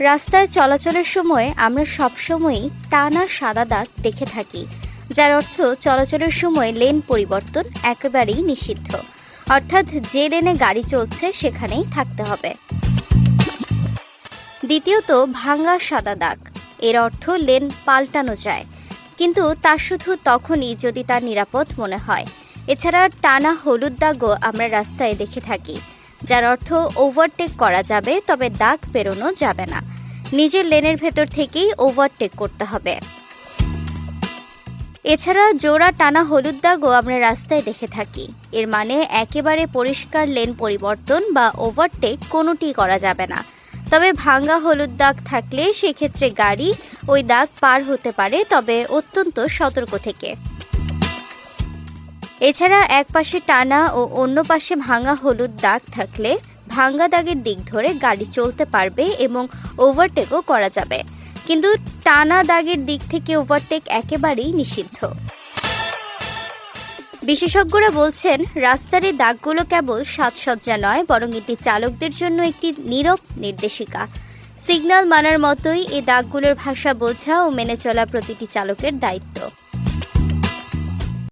রাস্তায় চলাচলের সময় আমরা সবসময়ই টানা সাদা দাগ দেখে থাকি, যার অর্থ চলাচলের সময় লেন পরিবর্তন একেবারেই নিষিদ্ধ। অর্থাৎ যে লেনে গাড়ি চলছে সেখানেই থাকতে হবে। দ্বিতীয়ত, ভাঙা সাদা দাগ। এর অর্থ লেন পাল্টানো যায়। কিন্তু তা শুধু তখনই যদি তার নিরাপদ মনে হয়। এছাড়া টানা হলুদ দাগও আমরা রাস্তায় দেখে থাকি। যার অর্থ ওভারটেক করা যাবে, তবে দাগ পেরোনো যাবে না। নিজের লেনের ভেতর থেকেই ওভারটেক করতে হবে। এছাড়া জোড়া টানা হলুদ দাগও আমরা রাস্তায় দেখে থাকি। এর মানে একেবারে পরিষ্কার লেন পরিবর্তন বা ওভারটেক কোনোটি করা যাবে না। তবে ভাঙ্গা হলুদ দাগ থাকলে সেক্ষেত্রে গাড়ি ওই দাগ পার হতে পারে, তবে অত্যন্ত সতর্ক থেকে। এছাড়া এক পাশে টানা ও অন্য পাশে ভাঙা হলুদ দাগ থাকলে ভাঙ্গা দাগের দিক ধরে গাড়ি চলতে পারবে এবং ওভারটেকও করা যাবে। কিন্তু টানা দাগের দিক থেকে ওভারটেক একেবারেই নিষিদ্ধ। বিশেষজ্ঞরা বলছেন, রাস্তার এই দাগগুলো কেবল সাজসজ্জা নয়, বরং এটি চালকদের জন্য একটি নীরব নির্দেশিকা। সিগন্যাল মানার মতোই এই দাগগুলোর ভাষা বোঝা ও মেনে চলা প্রতিটি চালকের দায়িত্ব।